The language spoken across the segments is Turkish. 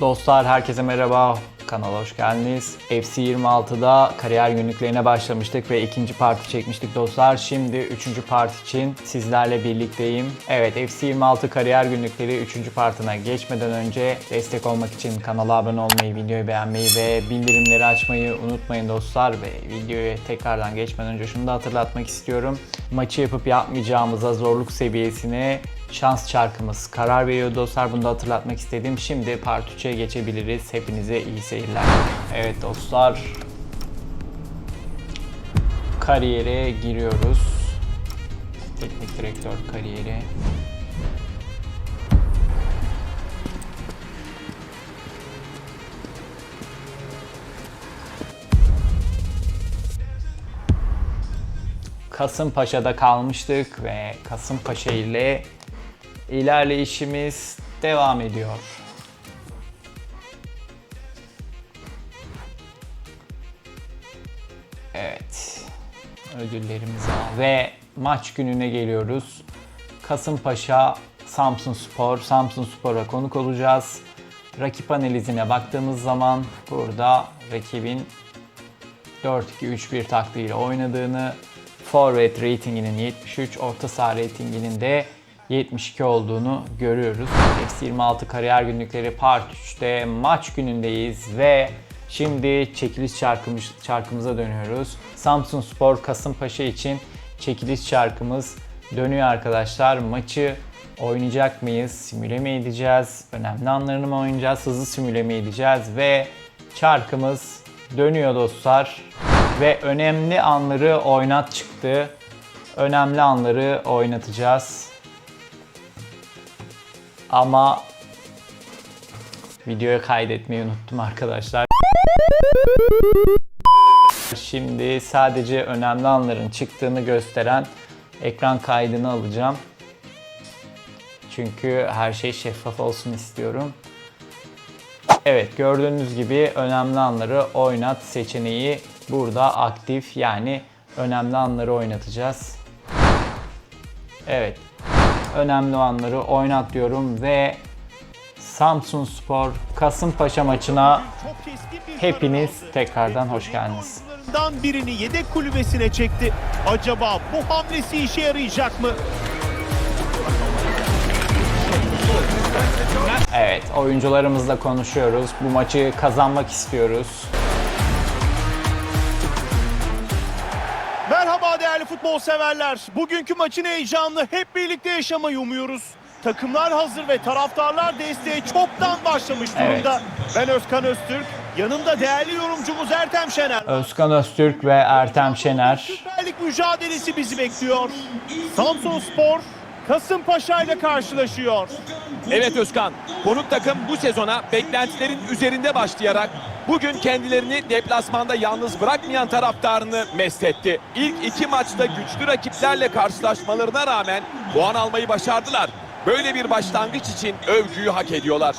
Dostlar herkese merhaba. Kanala hoş geldiniz. FC 26'da kariyer günlüklerine başlamıştık ve ikinci parti çekmiştik dostlar. Şimdi üçüncü part için sizlerle birlikteyim. Evet FC 26 kariyer günlükleri üçüncü partına geçmeden önce destek olmak için kanala abone olmayı, videoyu beğenmeyi ve bildirimleri açmayı unutmayın dostlar. Ve videoya tekrardan geçmeden önce şunu da hatırlatmak istiyorum. Maçı yapıp yapmayacağımıza zorluk seviyesine şans çarkımız karar veriyor dostlar. Bunu da hatırlatmak istedim. Şimdi part 3'e geçebiliriz. Hepinize iyi seyirler. Evet dostlar. Kariyere giriyoruz. Teknik direktör kariyeri. Kasımpaşa'da kalmıştık ve Kasımpaşa ile ilerleyişimiz devam ediyor. Evet. Ödüllerimizi. Ve maç gününe geliyoruz. Kasımpaşa Samsun Spor. Samsun Spor'a konuk olacağız. Rakip analizine baktığımız zaman burada rakibin 4-2-3-1 taktiğiyle oynadığını, forvet ratinginin 73, orta saha ratinginin de 72 olduğunu görüyoruz. FC26 kariyer günlükleri part 3'te maç günündeyiz ve şimdi çekiliş çarkımız, çarkımıza dönüyoruz. Samsun Spor Kasımpaşa için çekiliş çarkımız dönüyor arkadaşlar. Maçı oynayacak mıyız? Simüle mi edeceğiz? Önemli anlarını mı oynayacağız? Hızlı simüle mi edeceğiz? Ve çarkımız dönüyor dostlar. Ve önemli anları oynat çıktı. Önemli anları oynatacağız. Ama videoya kaydetmeyi unuttum arkadaşlar. Şimdi sadece önemli anların çıktığını gösteren ekran kaydını alacağım. Çünkü her şey şeffaf olsun istiyorum. Evet gördüğünüz gibi önemli anları oynat seçeneği burada aktif yani önemli anları oynatacağız. Evet önemli anları oynat diyorum ve Samsun Spor Kasımpaşa maçına hepiniz tekrardan hoş geldiniz. birini yedek kulübesine çekti. Acaba bu hamlesi işe yarayacak mı? Evet oyuncularımızla konuşuyoruz. Bu maçı kazanmak istiyoruz. Futbol severler. Bugünkü maçın heyecanını hep birlikte yaşamayı umuyoruz. Takımlar hazır ve taraftarlar desteğe çoktan başlamış durumda. Ben Özkan Öztürk, yanımda değerli yorumcumuz Ertem Şener. Özkan Öztürk ve Ertem Şener. Süper Lig mücadelesi bizi bekliyor. Samsun Spor Kasımpaşa ile karşılaşıyor. Evet Özkan, konuk takım bu sezona beklentilerin üzerinde başlayarak bugün kendilerini deplasmanda yalnız bırakmayan taraftarını mest etti. İlk iki maçta güçlü rakiplerle karşılaşmalarına rağmen puan almayı başardılar. Böyle bir başlangıç için övgüyü hak ediyorlar.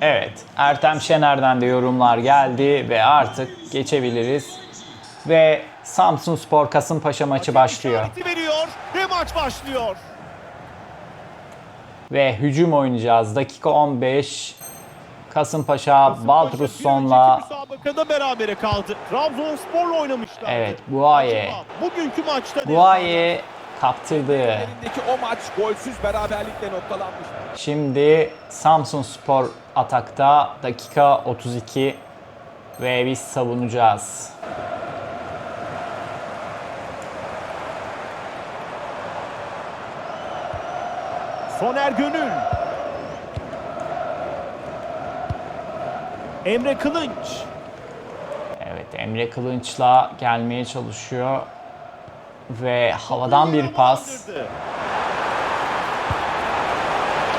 Evet Ertem Şener'den de yorumlar geldi ve artık geçebiliriz. Ve Samsun Spor Kasımpaşa maçı başlıyor. Veriyor ve maç başlıyor. Ve hücum oynayacağız. Dakika 15. Kasımpaşa Badrusson'la müsabakada berabere kaldı. Trabzonspor'la oynamışlar. Evet, Buaye. Bugünkü maçta ne Buaye kaptırdı. O maç golsüz beraberlikle noktalanmış. Şimdi Samsun Spor atakta dakika 32 ve biz savunacağız. Soner Gönül. Emre Kılınç. Evet Emre Kılınç'la gelmeye çalışıyor. Ve havadan bir pas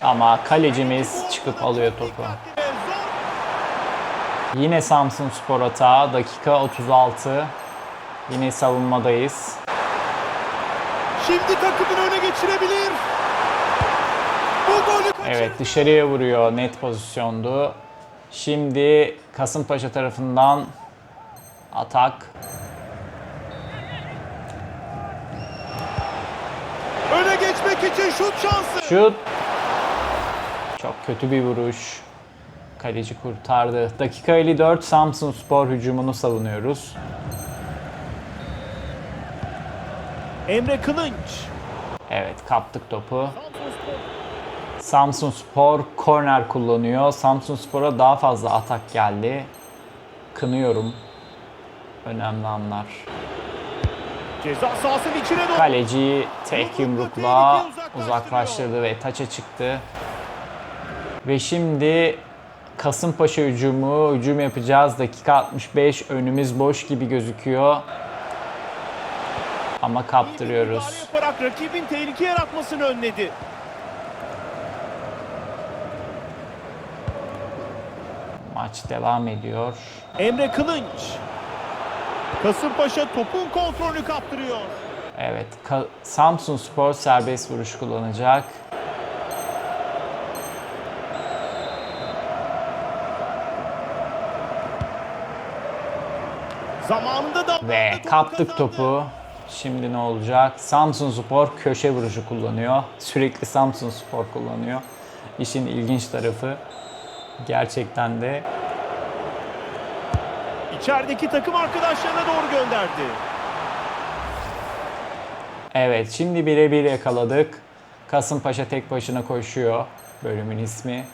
ama kalecimiz çıkıp alıyor topu. Yine Samsun Spor atağı dakika 36. Yine savunmadayız. Şimdi takımın öne geçirebilir. Bu golü kaçırdı. Evet dışarıya vuruyor net pozisyondu. Şimdi Kasımpaşa tarafından atak. Öne geçmek için şut şansı. Şut. Çok kötü bir vuruş. Kaleci kurtardı. Dakika 54 Samsun Spor hücumunu savunuyoruz. Emre Kılınç. Evet kaptık topu. Samsun Spor korner kullanıyor. Samsun Spor'a daha fazla atak geldi. Kınıyorum. Önemli anlar. Ceza sahasının içine doğru. Kaleci tek yumrukla uzaklaştırdı ve taça çıktı. Ve şimdi Kasımpaşa hücumu, hücum yapacağız. Dakika 65 önümüz boş gibi gözüküyor. Ama kaptırıyoruz. Yaparak rakibin tehlike yaratmasını önledi. Maç devam ediyor. Emre Kılınç. Kasımpaşa topun kontrolünü kaptırıyor. Evet, Ka- Samsun Spor serbest vuruş kullanacak. Zamanında da Ve kaptık topu. Şimdi ne olacak? Samsun Spor köşe vuruşu kullanıyor. Sürekli Samsun Spor kullanıyor. İşin ilginç tarafı gerçekten de İçerideki takım arkadaşlarına doğru gönderdi. Evet, şimdi birebir yakaladık. Kasımpaşa tek başına koşuyor. Bölümün ismi.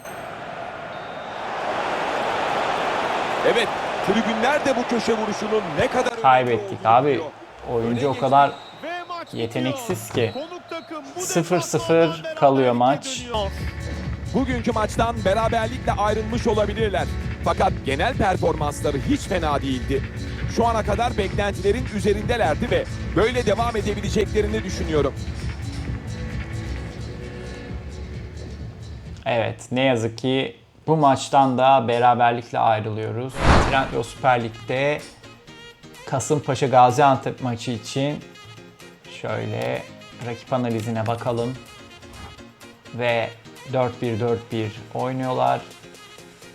Evet, tribünler de bu köşe vuruşunun ne kadar Kaybettik abi. Oyuncu o kadar Yeteneksiz ki. Konuk takım bu 0-0 deplasmandan beraberlikle kalıyor maç. Bugünkü maçtan beraberlikle ayrılmış olabilirler. Fakat genel performansları hiç fena değildi. Şu ana kadar beklentilerin üzerindelerdi ve böyle devam edebileceklerini düşünüyorum. Evet, ne yazık ki bu maçtan da beraberlikle ayrılıyoruz. Trendyol Süper Lig'de Kasımpaşa Gaziantep maçı için şöyle rakip analizine bakalım. Ve 4-1-4-1 oynuyorlar.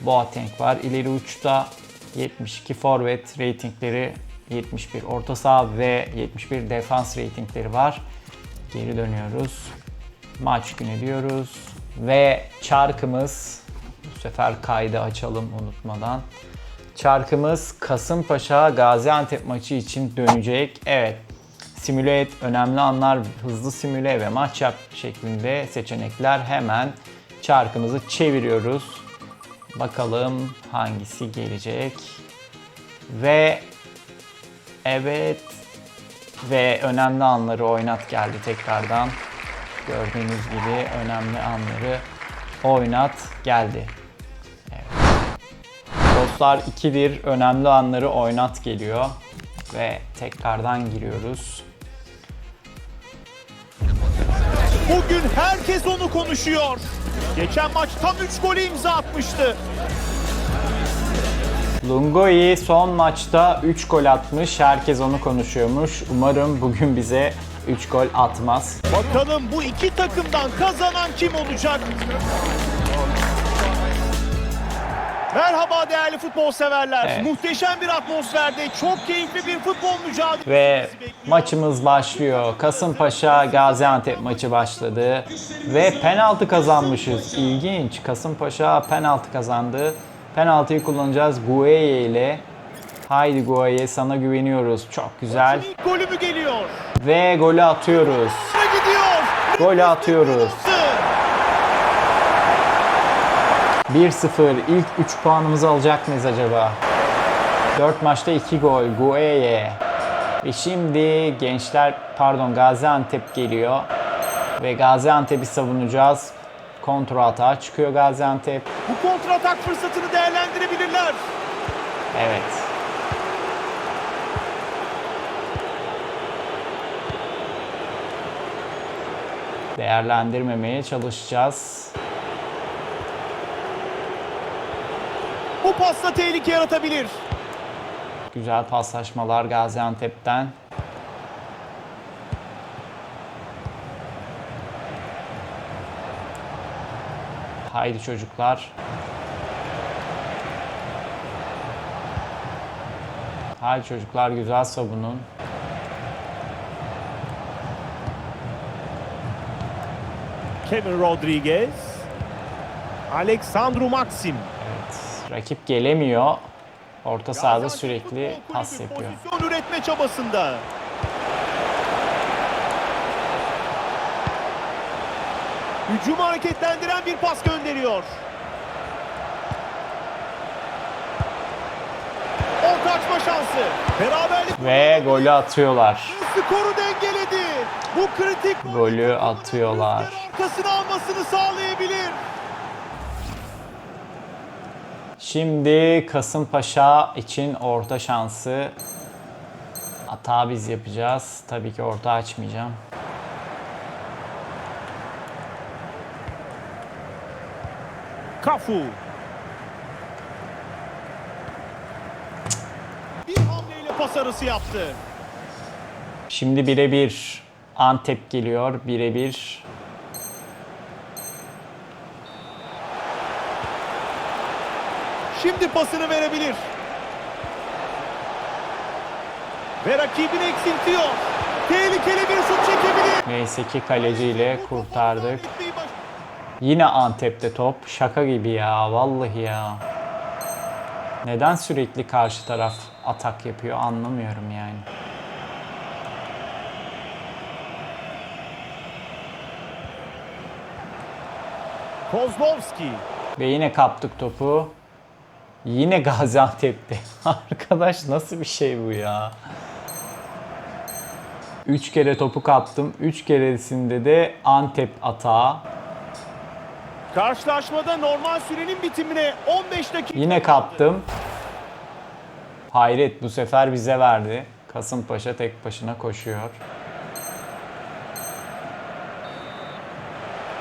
Boateng var ileri uçta. 72 forvet ratingleri, 71 orta saha ve 71 defans ratingleri var. Geri dönüyoruz. Maç günü diyoruz. Ve çarkımız bu sefer kaydı açalım unutmadan. Çarkımız Kasımpaşa Gaziantep maçı için dönecek. Evet. Simüle et, önemli anlar, hızlı simüle ve maç yap şeklinde seçenekler hemen çarkımızı çeviriyoruz. Bakalım hangisi gelecek. Ve evet ve önemli anları oynat geldi tekrardan. Gördüğünüz gibi önemli anları oynat geldi. Evet. Dostlar 2-1 önemli anları oynat geliyor. Ve tekrardan giriyoruz. Bugün herkes onu konuşuyor. Geçen maç tam 3 golü imza atmıştı. Lungoyi son maçta 3 gol atmış. Herkes onu konuşuyormuş. Umarım bugün bize 3 gol atmaz. Bakalım bu iki takımdan kazanan kim olacak? Merhaba değerli futbol severler. Evet. Muhteşem bir atmosferde çok keyifli bir futbol mücadelesi Ve maçımız başlıyor. Kasımpaşa Gaziantep maçı başladı. Ve penaltı kazanmışız. İlginç. Kasımpaşa penaltı kazandı. Penaltıyı kullanacağız Gueye ile. Haydi Gueye sana güveniyoruz. Çok güzel. Golü mü geliyor? Ve golü atıyoruz. Golü atıyoruz. 1-0 ilk 3 puanımızı alacak mıyız acaba? 4 maçta 2 gol Gueye. Ve şimdi gençler pardon Gaziantep geliyor. Ve Gaziantep'i savunacağız. Kontra atağa çıkıyor Gaziantep. Bu kontratak fırsatını değerlendirebilirler. Evet. Değerlendirmemeye çalışacağız. Bu pasla tehlike yaratabilir. Güzel paslaşmalar Gaziantep'ten. Haydi çocuklar. Haydi çocuklar güzel savunun. Kevin Rodriguez. Alexandru Maxim. Rakip gelemiyor. Orta sahada sürekli pas yapıyor. Pozisyon üretme çabasında. Hücumu hareketlendiren bir pas gönderiyor. Orta açma şansı. Beraberlik Ve golü atıyorlar. skoru dengeledi. Bu kritik Golü atıyorlar. arkasını almasını sağlayabilir. Şimdi Kasımpaşa için orta şansı. Hata biz yapacağız. Tabii ki orta açmayacağım. Kafu. Bir hamleyle pas arası yaptı. Şimdi birebir Antep geliyor. Birebir. Şimdi pasını verebilir. Ve rakibini eksiltiyor. Tehlikeli bir şut çekebilir. Neyse ki kaleciyle kurtardık. Yine Antep'te top. Şaka gibi ya. Vallahi ya. Neden sürekli karşı taraf atak yapıyor anlamıyorum yani. Kozlovski. Ve yine kaptık topu. Yine Gaziantep'te. Arkadaş nasıl bir şey bu ya? 3 kere topu kaptım. 3 keresinde de Antep atağı. Karşılaşmada normal sürenin bitimine 15 dakika. Yine kaptım. Hayret bu sefer bize verdi. Kasımpaşa tek başına koşuyor.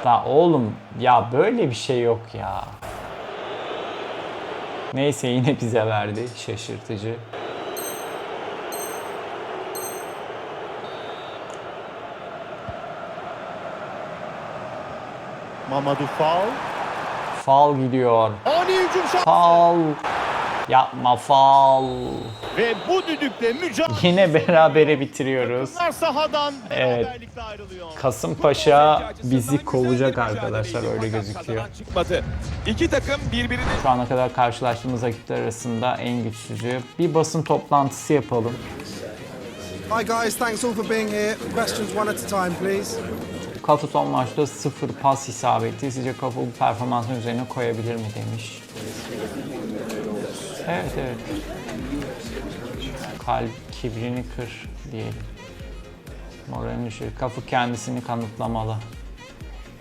Da oğlum ya böyle bir şey yok ya. Neyse yine bize verdi. Şaşırtıcı. Mamadou Fall. Fal gidiyor. Ani hücum şansı. Fal. Yapma fal. Ve bu düdükle mücadele. Yine berabere bitiriyoruz. sahadan Evet. Kasımpaşa bizi kovacak arkadaşlar öyle gözüküyor. Çıkmadı. İki takım birbirini Şu ana kadar karşılaştığımız rakipler arasında en güçsüzü. Bir basın toplantısı yapalım. Hi guys, thanks all for being here. Questions one at a time, please. Kafu son maçta sıfır pas isabeti. Sizce Kafu bu performansın üzerine koyabilir mi demiş. Evet evet. Kalp kibrini kır diyelim. Moralini düşür. Kafu kendisini kanıtlamalı.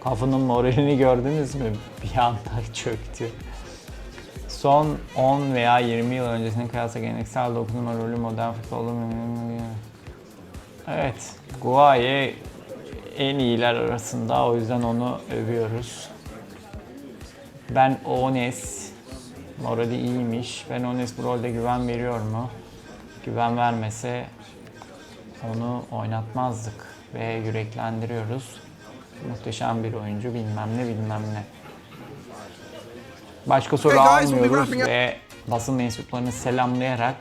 Kafu'nun moralini gördünüz mü? Bir anda çöktü. Son 10 veya 20 yıl öncesine kıyasla geleneksel 9 numara rolü modern futbolda Evet, Guaye en iyiler arasında o yüzden onu övüyoruz. Ben Ones, morali iyiymiş. Ben Ones bu rolde güven veriyor mu? Güven vermese onu oynatmazdık ve yüreklendiriyoruz. Muhteşem bir oyuncu bilmem ne bilmem ne. Başka soru Hey guys, almıyoruz ve basın mensuplarını selamlayarak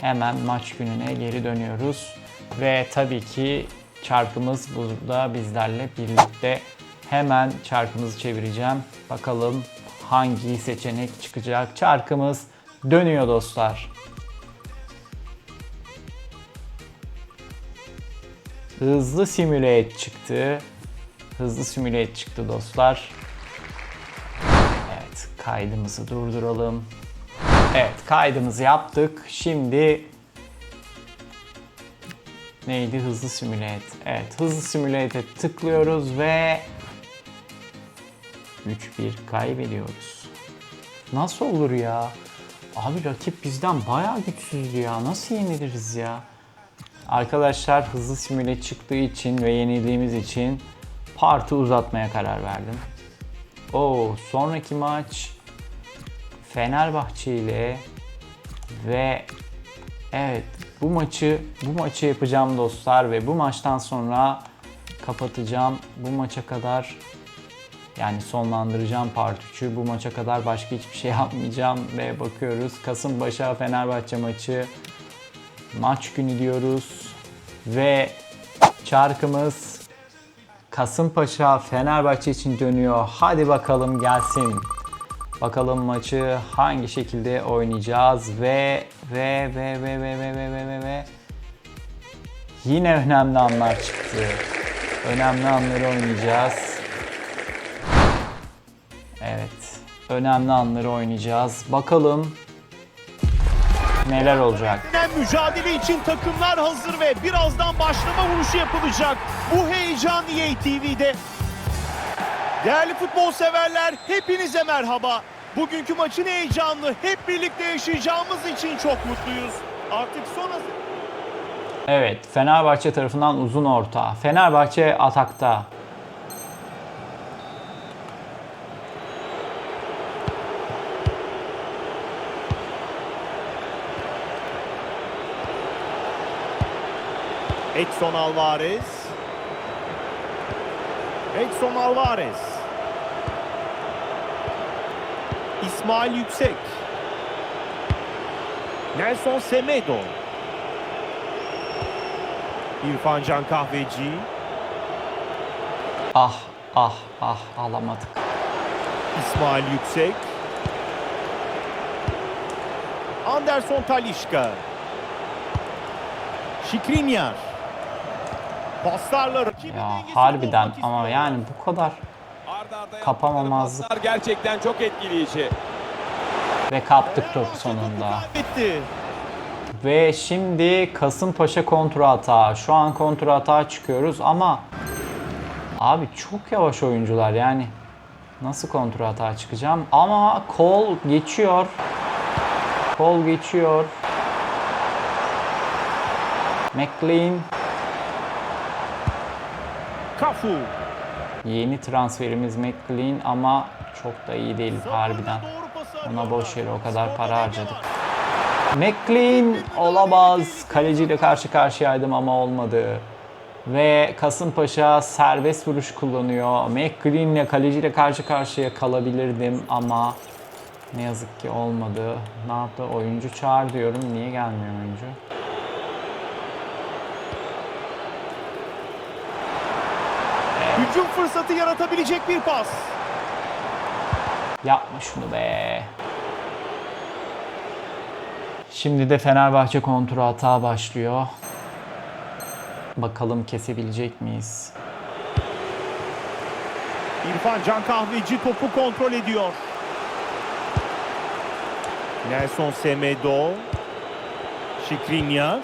hemen maç gününe geri dönüyoruz. Ve tabii ki çarkımız burada bizlerle birlikte. Hemen çarkımızı çevireceğim. Bakalım hangi seçenek çıkacak. Çarkımız dönüyor dostlar. Hızlı simület çıktı. Hızlı simület çıktı dostlar. Evet, kaydımızı durduralım. Evet, kaydımızı yaptık. Şimdi neydi? Hızlı simület. Evet, hızlı simülete tıklıyoruz ve 3-1 kaybediyoruz. Nasıl olur ya? Abi rakip bizden bayağı güçsüzdü ya. Nasıl yeniliriz ya? Arkadaşlar hızlı simüle çıktığı için ve yenildiğimiz için partı uzatmaya karar verdim. Oo, sonraki maç Fenerbahçe ile ve evet bu maçı bu maçı yapacağım dostlar ve bu maçtan sonra kapatacağım. Bu maça kadar yani sonlandıracağım part 3'ü. Bu maça kadar başka hiçbir şey yapmayacağım ve bakıyoruz. Kasımpaşa Fenerbahçe maçı maç günü diyoruz ve çarkımız Kasımpaşa Fenerbahçe için dönüyor. Hadi bakalım gelsin. Bakalım maçı hangi şekilde oynayacağız ve ve ve ve ve ve ve ve ve ve yine önemli anlar çıktı. Önemli anları oynayacağız. Evet. Önemli anları oynayacağız. Bakalım neler olacak. Mücadele için takımlar hazır ve birazdan başlama vuruşu yapılacak. Bu heyecan EA TV'de. Değerli futbol severler hepinize merhaba. Bugünkü maçın heyecanını hep birlikte yaşayacağımız için çok mutluyuz. Artık son hazır... Evet, Fenerbahçe tarafından uzun orta. Fenerbahçe atakta. Edson Alvarez. Edson Alvarez. İsmail Yüksek. Nelson Semedo. İrfan Can Kahveci. Ah, ah, ah alamadık. İsmail Yüksek. Anderson Talişka. Şikrinyar. Paslarla Ya harbiden ama yani bu kadar Kapamamazlık. gerçekten çok etkileyici. ve kaptık Fenerbahçe sonunda. kaybetti. Ve şimdi Kasımpaşa kontra atağı. Şu an kontra atağa çıkıyoruz ama abi çok yavaş oyuncular yani. Nasıl kontra atağa çıkacağım? Ama kol geçiyor. Kol geçiyor. McLean Kafu. yeni transferimiz McLean ama çok da iyi değil harbiden. Ona boş yere o kadar para harcadık. McLean olamaz. Kaleciyle karşı karşıyaydım ama olmadı. Ve Kasımpaşa serbest vuruş kullanıyor. McLean'le kaleciyle karşı karşıya kalabilirdim ama ne yazık ki olmadı. Ne yaptı? Oyuncu çağır diyorum. Niye gelmiyor oyuncu? Hücum fırsatı yaratabilecek bir pas. Yapma şunu be. Şimdi de Fenerbahçe kontra hata başlıyor. Bakalım kesebilecek miyiz? İrfan Can Kahveci topu kontrol ediyor. Nelson Semedo. Şikrinyar.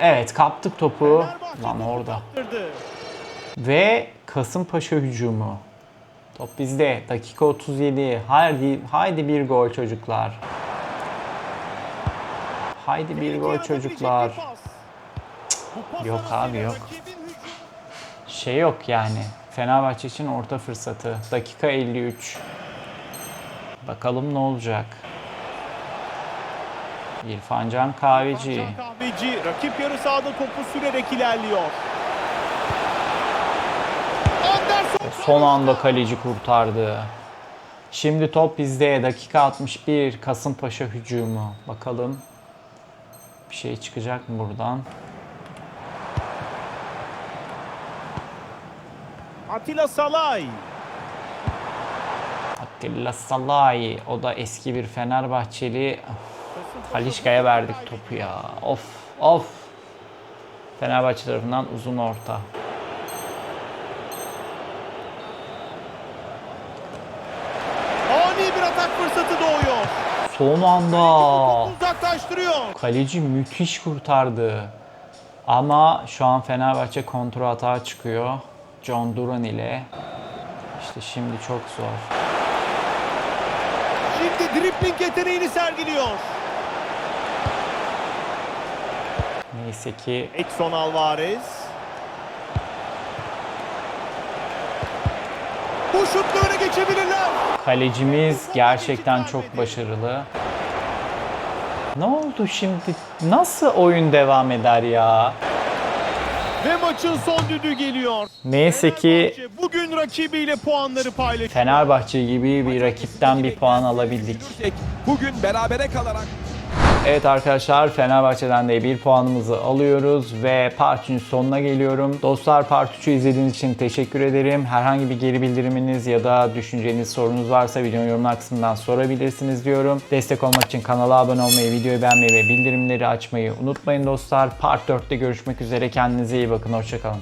Evet kaptık topu. Lan orada. Ve Kasımpaşa hücumu. Top bizde. Dakika 37. Haydi, haydi bir gol çocuklar. Haydi bir gol çocuklar. Yok abi, yok. Şey yok yani. Fenerbahçe için orta fırsatı. Dakika 53. Bakalım ne olacak. İrfan Can Kahveci. Can Kahveci rakip yarı sahada topu sürerek ilerliyor. Anderson Son anda kaleci kurtardı. Şimdi top bizde. Dakika 61. Kasımpaşa hücumu. Bakalım bir şey çıkacak mı buradan? Atilla Salay. Attila Salay. O da eski bir Fenerbahçeli. Halişka'ya verdik topu ya. Of of. Fenerbahçe tarafından uzun orta. Ani bir atak fırsatı doğuyor. Son anda. Uzaklaştırıyor. Kaleci müthiş kurtardı. Ama şu an Fenerbahçe kontrol atağa çıkıyor. John Duran ile. İşte şimdi çok zor. Şimdi dripling yeteneğini sergiliyor. Neyse ki Edson Alvarez. Bu şutla öne geçebilirler. kalecimiz gerçekten çok başarılı. Ne oldu şimdi? Nasıl oyun devam eder ya? Ve maçın son düdüğü geliyor. Neyse ki bugün rakibiyle puanları paylaşıyor. Fenerbahçe gibi bir rakipten bir puan alabildik. Bugün berabere kalarak Evet arkadaşlar Fenerbahçe'den de bir puanımızı alıyoruz ve Part 3'ün sonuna geliyorum. Dostlar Part 3'ü izlediğiniz için teşekkür ederim. Herhangi bir geri bildiriminiz ya da düşünceniz, sorunuz varsa videonun yorumlar kısmından sorabilirsiniz diyorum. Destek olmak için kanala abone olmayı, videoyu beğenmeyi ve bildirimleri açmayı unutmayın dostlar. Part 4'te görüşmek üzere. Kendinize iyi bakın. Hoşçakalın.